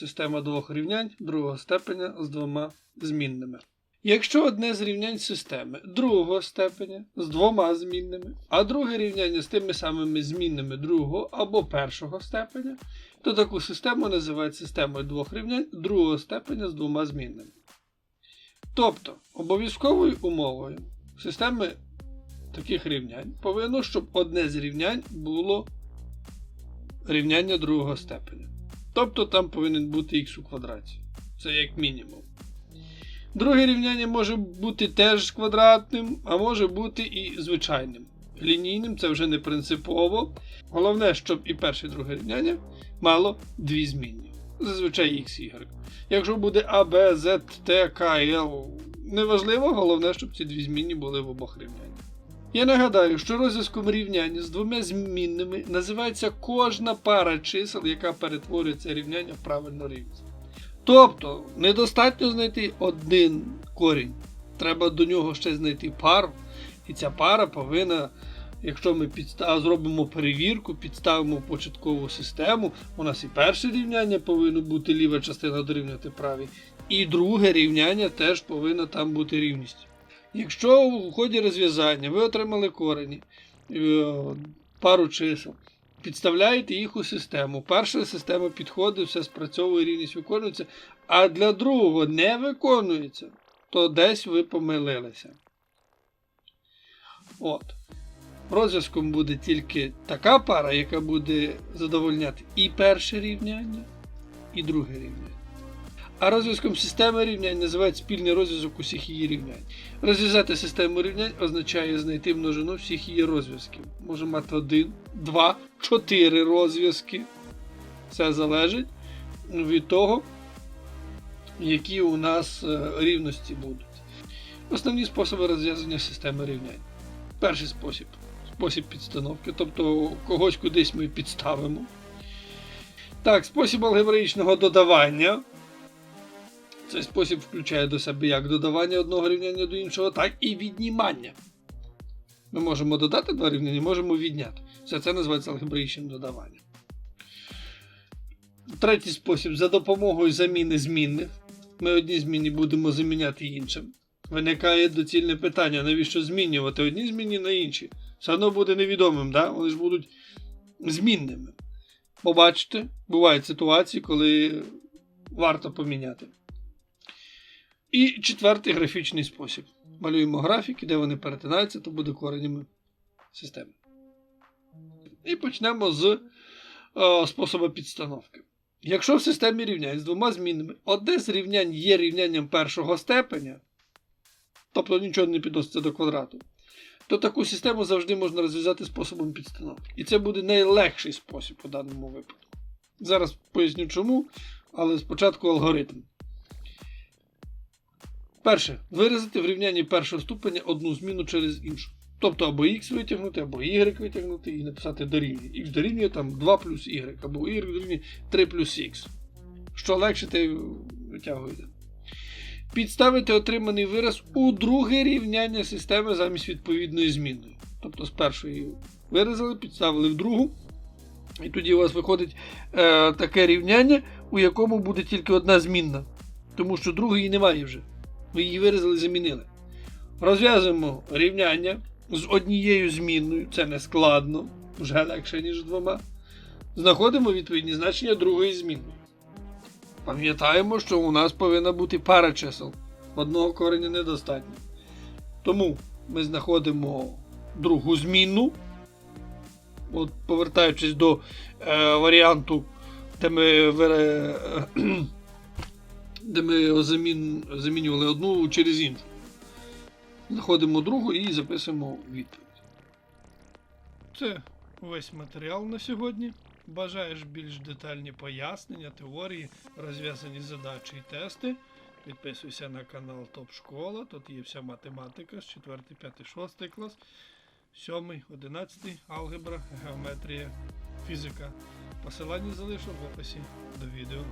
система двох рівнянь другого степеня з двома змінними. Якщо одне з рівнянь системи другого степеня з двома змінними, а друге рівняння з тими самими змінними другого або першого степеня, то таку систему називають системою двох рівнянь другого степеня з двома змінними. Тобто, обов'язковою умовою системи таких рівнянь повинно, щоб одне з рівнянь було рівняння другого степеня. Тобто там повинен бути х у квадраті. Це як мінімум. Друге рівняння може бути теж квадратним, а може бути і звичайним. Лінійним це вже не принципово. Головне, щоб і перше, і друге рівняння мало дві змінні. Зазвичай x, y. Якщо буде А, Б, З, Т, К, Л, неважливо, головне, щоб ці дві змінні були в обох рівняннях. Я нагадаю, що розв'язком рівняння з двома змінними називається кожна пара чисел, яка перетворює це рівняння в правильну рівність. Тобто, недостатньо знайти один корінь. Треба до нього ще знайти пару. І ця пара повинна, якщо ми підстав, зробимо перевірку, підставимо початкову систему, у нас і перше рівняння повинно бути ліва частина дорівнювати правій, і друге рівняння теж повинна там бути рівність. Якщо в ході розв'язання ви отримали корені, е, пару чисел, підставляєте їх у систему. Перша система підходить, все спрацьовує, рівність виконується, а для другого не виконується, то десь ви помилилися. От. Розв'язком буде тільки така пара, яка буде задовольняти і перше рівняння, і друге рівняння. А розв'язком системи рівнянь називають спільний розв'язок усіх її рівнянь. Розв'язати систему рівнянь означає знайти множину всіх її розв'язків. Може мати один, два, чотири розв'язки. Це залежить від того, які у нас е, рівності будуть. Основні способи розв'язання системи рівнянь. Перший спосіб спосіб підстановки, тобто когось кудись ми підставимо. Так, спосіб алгебраїчного додавання. Цей спосіб включає до себе як додавання одного рівняння до іншого, так і віднімання. Ми можемо додати два рівняння, можемо відняти. Все це називається алгебраїчним додаванням. Третій спосіб за допомогою заміни змінних. Ми одні зміни будемо заміняти іншим. Виникає доцільне питання, навіщо змінювати одні зміни на інші? Все одно буде невідомим, да? вони ж будуть змінними. Побачите, бувають ситуації, коли варто поміняти. І четвертий графічний спосіб. Малюємо графіки, де вони перетинаються, то буде коренями системи. І почнемо з е, способу підстановки. Якщо в системі рівнянь з двома змінними одне з рівнянь є рівнянням першого степеня, тобто нічого не підноситься до квадрату, то таку систему завжди можна розв'язати способом підстановки. І це буде найлегший спосіб у даному випадку. Зараз поясню чому, але спочатку алгоритм. Перше, виразити в рівнянні першого ступеня одну зміну через іншу. Тобто або x витягнути, або y витягнути і написати дорівнює. x дорівнює там 2 плюс y, або y дорівнює 3 плюс x. Що легше, те витягуєте. Підставити отриманий вираз у друге рівняння системи замість відповідної змінної. Тобто з першої виразили, підставили в другу. І тоді у вас виходить е, таке рівняння, у якому буде тільки одна змінна. Тому що другої немає вже. Ви її виразили, замінили. Розв'язуємо рівняння з однією змінною, це не складно, вже легше, ніж двома. Знаходимо відповідні значення другої змінної. Пам'ятаємо, що у нас повинна бути пара чисел. Одного кореня недостатньо. Тому ми знаходимо другу змінну. От, повертаючись до е, варіанту, де ми, вире, де ми замін, замінювали одну через іншу. Знаходимо другу і записуємо відповідь. Це весь матеріал на сьогодні. Бажаєш більш детальні пояснення, теорії, розв'язані задачі і тести. Підписуйся на канал Топ Школа. Тут є вся математика з 4, 5, 6 клас, 7, 11, алгебра, геометрія, фізика. Посилання залишу в описі до відео.